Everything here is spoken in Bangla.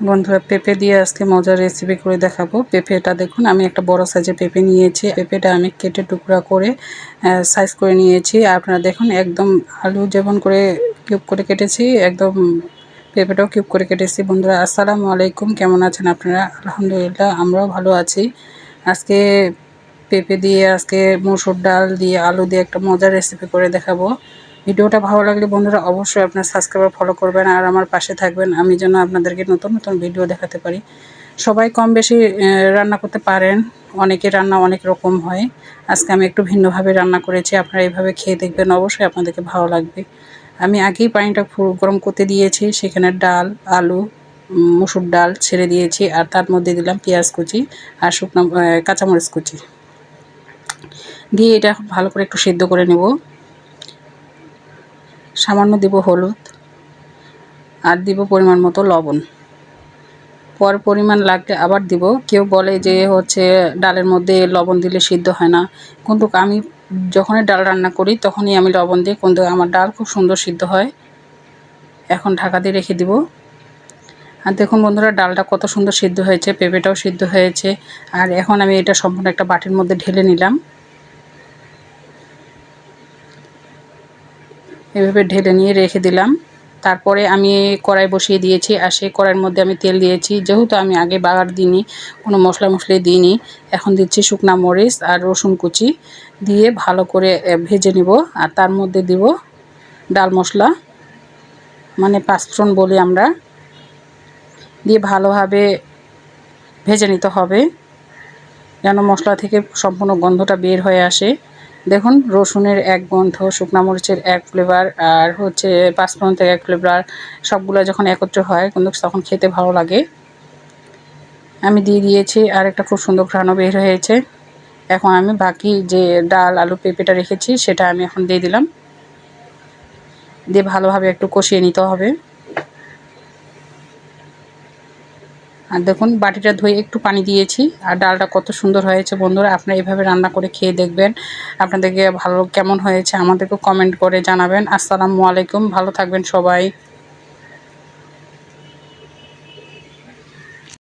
বন্ধুরা, পেঁপে দিয়ে আজকে মজার রেসিপি করে দেখাবো। পেঁপেটা দেখুন, আমি একটা বড় সাইজের পেঁপে নিয়েছি। পেঁপেটা আমি কেটে টুকরা করে সাইজ করে নিয়েছি। আপনারা দেখুন, একদম আলু যেমন করে কিউব করে কেটেছি, একদম পেঁপেটাও কিউব করে কেটেছি। বন্ধুরা, আসসালামু আলাইকুম, কেমন আছেন আপনারা? আলহামদুলিল্লাহ, আমরাও ভালো আছি। আজকে পেঁপে দিয়ে, আজকে মসুর ডাল দিয়ে, আলু দিয়ে একটা মজার রেসিপি করে দেখাবো। ভিডিওটা ভালো লাগলে বন্ধুরা অবশ্যই আপনার সাবস্ক্রাইবার ফলো করবেন আর আমার পাশে থাকবেন। আমি যেন আপনাদেরকে নতুন নতুন ভিডিও দেখাতে পারি। সবাই কম বেশি রান্না করতে পারেন। অনেকে রান্না অনেক রকম হয়। আজকে আমি একটু ভিন্নভাবে রান্না করেছি। আপনারা এইভাবে খেয়ে দেখবেন। অবশ্যই আপনাদেরকে ভালো লাগবে। আমি আগেই পানিটা গরম করতে দিয়েছি। সেখানে ডাল, আলু মুসুর ডাল ছেড়ে দিয়েছি। আর তার মধ্যে দিলাম পেঁয়াজ কুচি আর শুকনো কাঁচামরিচ কুচি। দিয়ে এটা ভালো করে একটু সিদ্ধ করে নেব। সামান্য দিব হলুদ আর দিব পরিমাণ মতো লবণ। পর পরিমাণ লাগলে আবার দিব। কেউ বলে যে হচ্ছে ডালের মধ্যে লবণ দিলে সিদ্ধ হয় না। কিন্তু আমি যখনই ডাল রান্না করি তখনই আমি লবণ দিই। কিন্তু আমার ডাল খুব সুন্দর সিদ্ধ হয়। এখন ঢাকা দিয়ে রেখে দিব। আর দেখুন বন্ধুরা, ডালটা কত সুন্দর সিদ্ধ হয়েছে, পেঁপেটাও সিদ্ধ হয়েছে। আর এখন আমি এটা সম্পূর্ণ একটা বাটির মধ্যে ঢেলে নিলাম। এভাবে ঢেলে নিয়ে রেখে দিলাম। তারপরে আমি কড়াই বসিয়ে দিয়েছি আর সেই কড়াইয়ের মধ্যে আমি তেল দিয়েছি। যেহেতু আমি আগে বাগার দিইনি, কোনো মশলা মশলি দিইনি, এখন দিচ্ছি শুকনা মরিচ আর রসুন কুচি দিয়ে ভালো করে ভেজে নিব আর তার মধ্যে দিব ডাল মশলা মানে পাঁচফোড়ন বলি আমরা, দিয়ে ভালোভাবে ভেজে নিতে হবে, যেন মশলা থেকে সম্পূর্ণ গন্ধটা বের হয়ে আসে। দেখুন, রসুনের এক গন্ধ, শুকনো মরিচের এক ফ্লেভার আর হচ্ছে পাঁচফোড়ন এক ফ্লেভার সবগুলো যখন একত্র হয়, কিন্তু তখন খেতে ভালো লাগে। আমি দিয়ে দিয়েছি, আর একটা খুব সুন্দর ঘ্রাণও বের হয়েছে। এখন আমি বাকি যে ডাল, আলু, পেঁপেটা রেখেছি, সেটা আমি এখন দিয়ে দিলাম। দিয়ে ভালোভাবে একটু কষিয়ে নিতে হবে। আর দেখুন, বাটিটা ধুয়ে একটু পানি দিয়েছি। আর ডালটা কত সুন্দর হয়েছে বন্ধুরা, আপনারা এভাবে রান্না করে খেয়ে দেখবেন। আপনাদেরকে ভালো কেমন হয়েছে আমাদেরকে কমেন্ট করে জানাবেন। আসসালামু আলাইকুম, ভালো থাকবেন সবাই।